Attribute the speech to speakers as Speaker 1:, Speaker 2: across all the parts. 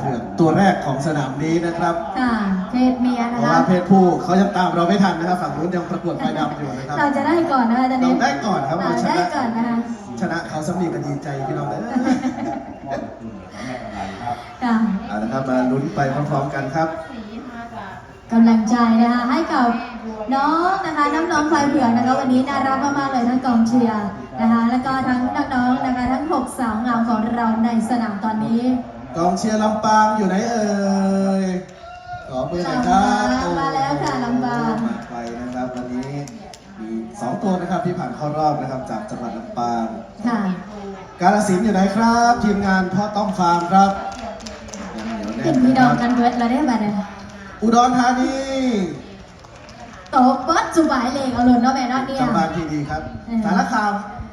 Speaker 1: เผือกตัวแรกของสนามนี้นะครับ
Speaker 2: ค่ะเพศเมีย
Speaker 1: เพ
Speaker 2: นะ
Speaker 1: ราะ
Speaker 2: คะ
Speaker 1: ว่าเพศผู้เขายังตามเราไม่ทันนะครับฝั่งนู้นยังประกวดไฟดำอยู่นะครับ
Speaker 2: เราจะได้ก่อนนะคะตอน
Speaker 1: เรา
Speaker 2: นี้
Speaker 1: ได้ก่อนครับ
Speaker 2: เรา
Speaker 1: เราช
Speaker 2: ได้
Speaker 1: นะ
Speaker 2: ก่อนนะคะ
Speaker 1: ชนะเขาสำนีกันดีใจพี่น้องเลย
Speaker 2: ค่ะ
Speaker 1: เอาละครับมาลุ้นไปพร้อมๆกันครับ
Speaker 2: กำลังใจนะคะให้กับน้องนะคะน้องๆไฟเผือกนะคะวันนี้น่ารักมากๆเลยทั้งกองเชียร์นะคะ แล้วก็ทั้งน้องๆนะคะทั้งหกสาวงามของเราในสนามตอนนี้
Speaker 1: กองเชียร์ลำปางอยู่ไหนเอ่ยขอมือหน่อยครับ
Speaker 2: ลำปางมาแล้วค่ะลำปาง
Speaker 1: มาไปนะครับวันนี้มีสองตัวนะครับที่ผ่านเข้ารอบนะครับจากจังหวัดลำปาง
Speaker 2: ค่ะ
Speaker 1: กาลสินธุ์อยู่ไหนครับ ทีมงานพ่อต้องฟาร์มครับยังเหนียวแน่
Speaker 2: เป็น
Speaker 1: น
Speaker 2: พี่
Speaker 1: นะ
Speaker 2: น้
Speaker 1: ค
Speaker 2: อง
Speaker 1: รับ
Speaker 2: กันเบิดเราได้บัดเนี่ย
Speaker 1: อุดรธานี
Speaker 2: โตเบิดสุบายเลยเอาหล่นเนาะแม่เนาะเนี่ย
Speaker 1: จังหวัดที่ดีครับ
Speaker 2: เออ
Speaker 1: สารคาม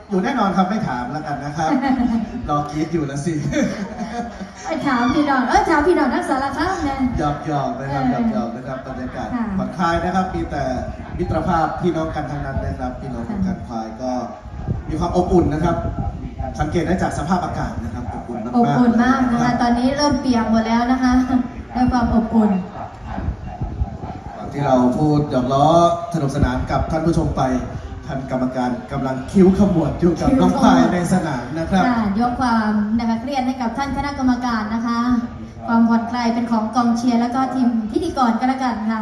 Speaker 1: อยู่แน่นอนครับไม่ถามแล้วกันนะครับรอกรีดอยู่แล้วสิ
Speaker 2: ไอ้ถามพี่น้องเอ้ยถามพี่น้องนักสารคามเนี่ย
Speaker 1: หยอกหยอกๆนะครับห
Speaker 2: เอยอ
Speaker 1: อกหยอกๆนะครับบรรยากาศ
Speaker 2: ค่ะ
Speaker 1: ผ่อนคลายนะครับ มีแต่มิตรภาพพี่น้องกันทั้งนั้นนะครับพี่น้องของการควายก็มีความอบอุ่นนะครับ สังเกตได้จากสภาพอากาศนะครับอบอุ่นมาก
Speaker 2: อบ
Speaker 1: ๆ
Speaker 2: อุ่นมาก
Speaker 1: เลย
Speaker 2: นะคะ
Speaker 1: รับ
Speaker 2: ตอนนี้เริ่มเปียกหมดแล้วนะคะด้วยความอบอุ่น
Speaker 1: ก่อนที่เราพูดหยอกล้อสนุกสนานกับท่านผู้ชมไป ท่านกรรมการกำลังคิ้วขมวดอยู่กับ
Speaker 2: คิ้ว
Speaker 1: น้องควาย
Speaker 2: ขมวด
Speaker 1: ในสนามนะครับ
Speaker 2: ค่ะยกความนะคะเครียดให้กับท่านคณะกรรมการนะคะ ความผ่อนคลายเป็นของกองเชียร์แล้วก็ทีมพิธีกรก็แล้วกันค่ะ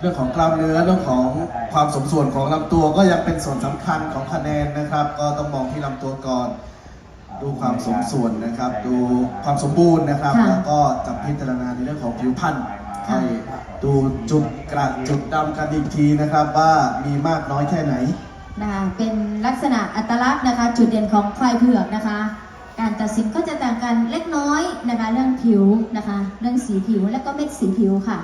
Speaker 1: เรื่องของกล้ามเนื้อเรื่องของความสมส่วนของลำตัวก็ยังเป็นส่วนสำคัญของคะแนนนะครับ ก็ต้องมองที่ลำตัวก่อน ดูความสมส่วนนะครับ ดูความสมบูรณ์นะครับ
Speaker 2: ค่ะ
Speaker 1: แล้วก็จับพิจารณาในเรื่องของผิวพรรณ
Speaker 2: ค่ะ
Speaker 1: ให้ดูจุดกระจุดดำกันอีกทีนะครับว่ามีมากน้อยแค่ไหน
Speaker 2: นะคะเป็นลักษณะอัตลักษณ์นะคะ จุดเด่นของควายเผือกนะคะ การตัดสินก็จะต่างกันเล็กน้อยนะคะ เรื่องผิวนะคะ เรื่องสีผิวและก็เม็ดสีผิวค่ะ